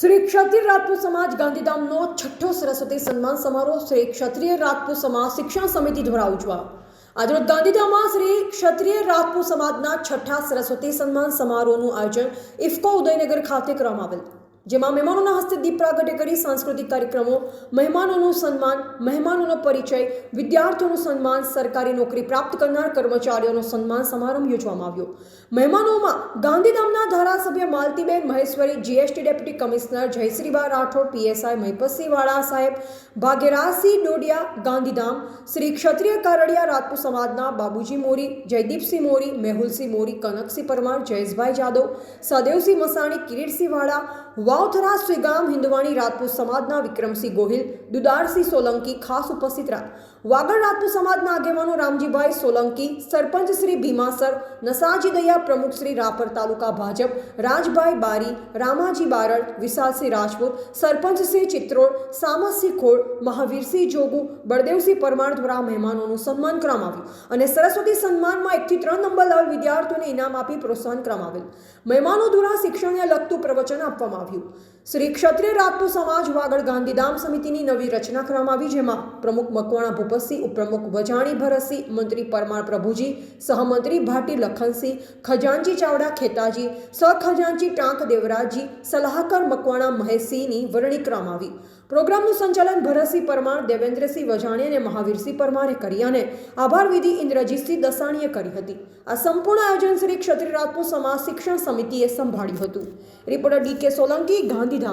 શ્રી ક્ષત્રિય રાજપૂત સમાજ ગાંધીધામનો છઠ્ઠો સરસ્વતી સન્માન સમારોહ શ્રી ક્ષત્રિય રાજપૂત સમાજ શિક્ષણ સમિતિ દ્વારા ઉજવા આજરોજ ગાંધીધામમાં શ્રી ક્ષત્રિય રાજપૂત સમાજના છઠ્ઠા સરસ્વતી સન્માન સમારોહનું આયોજન ઇફકો ઉદયનગર ખાતે કરવામાં આવેલ. જેમાં મહેમાનોના હસ્તે દીપ પ્રાગટ્ય કરી સાંસ્કૃતિક કાર્યક્રમો, મહેમાનોનું સન્માન, મહેમાનોનો પરિચય, વિદ્યાર્થીઓનું સન્માન, સરકારી નોકરી પ્રાપ્ત કરનાર કર્મચારીઓનો સન્માન સમારંભ યોજવામાં આવ્યો. મહેમાનોમાં ગાંધીધામના ધારાસભ્ય Maltiben Maheshwari, GST deputy commissioner Jayshreeba Rathod, PSI Mahipatsinh Vala સાહેબ ભાગ્યરાજસિંહ ડોડિયા ગાંધીધામ શ્રી ક્ષત્રિય કારડિયા રાજપૂત સમાજના બાબુજી મોરી, જયદીપસિંહ મોરી, મેહુલસિંહ મોરી, કનકસિંહ પરમાર, જયેશભાઈ જાદવ, સદેવસિંહ મસાણી, કિરીટસિંહ વાળા વાવથરા શ્રીગામ હિન્દવાણી રાજપૂત સમાજના વિક્રમસિંહ ગોહિલ, દુદારસિંહ સોલંકી ખાસ ઉપસ્થિત રહ્યા. વાગડ રાજપૂત સમાજના આગેવાનો રામજીભાઈ સોલંકી, સરપંચ શ્રી ભીમાસર, નસાજી દયા પ્રમુખ શ્રી રાપર તાલુકા ભાજપ, રાજભાઈ બારી, રામાજી બારડ, વિશાલસિંહ રાજપૂત, સરપંચ શ્રી ચિત્રોડ સામસસિંહ ખોડ, મહાવીરસિંહ જોગુ, બળદેવસિંહ પરમાર દ્વારા મહેમાનોનું સન્માન કરવામાં આવ્યું અને સરસ્વતી સન્માનમાં એકથી ત્રણ નંબર લાવેલ વિદ્યાર્થીઓને ઇનામ આપી પ્રોત્સાહન કરવામાં આવેલ. મહેમાનો દ્વારા શિક્ષણને લગતું પ્રવચન આપવામાં આવ્યું. Paulo શ્રી ક્ષત્રિય રાજપૂત સમાજ વાગડ ગાંધીધામ સમિતિની નવી રચના કરવામાં આવી, જેમાં પ્રમુખ મકવાણા ભૂપતસિંહ, ઉપપ્રમુખ વજાણી ભરતસિંહ, મંત્રી પરમાર પ્રભુજી, સહમંત્રી ભાટી લખનસિંહ, ખજાનજી ચાવડા ખેતાજી સહખજાનજી ટાંક દેવરાજજી, સલાહકાર મકવાણા મહેશસિંહની વરણી કરવામાં આવી. પ્રોગ્રામનું સંચાલન ભરતસિંહ પરમાર, દેવેન્દ્રસિંહ વજાણી અને મહાવીરસિંહ પરમારે કરી અને આભાર વિધિ ઇન્દ્રજીતસિંહ દસાણીએ કરી હતી. આ સંપૂર્ણ આયોજન શ્રી ક્ષત્રિય રાજપૂત સમાજ શિક્ષણ સમિતિએ સંભાળ્યું હતું. રિપોર્ટર ડી કે સોલંકી ગાંધીધામ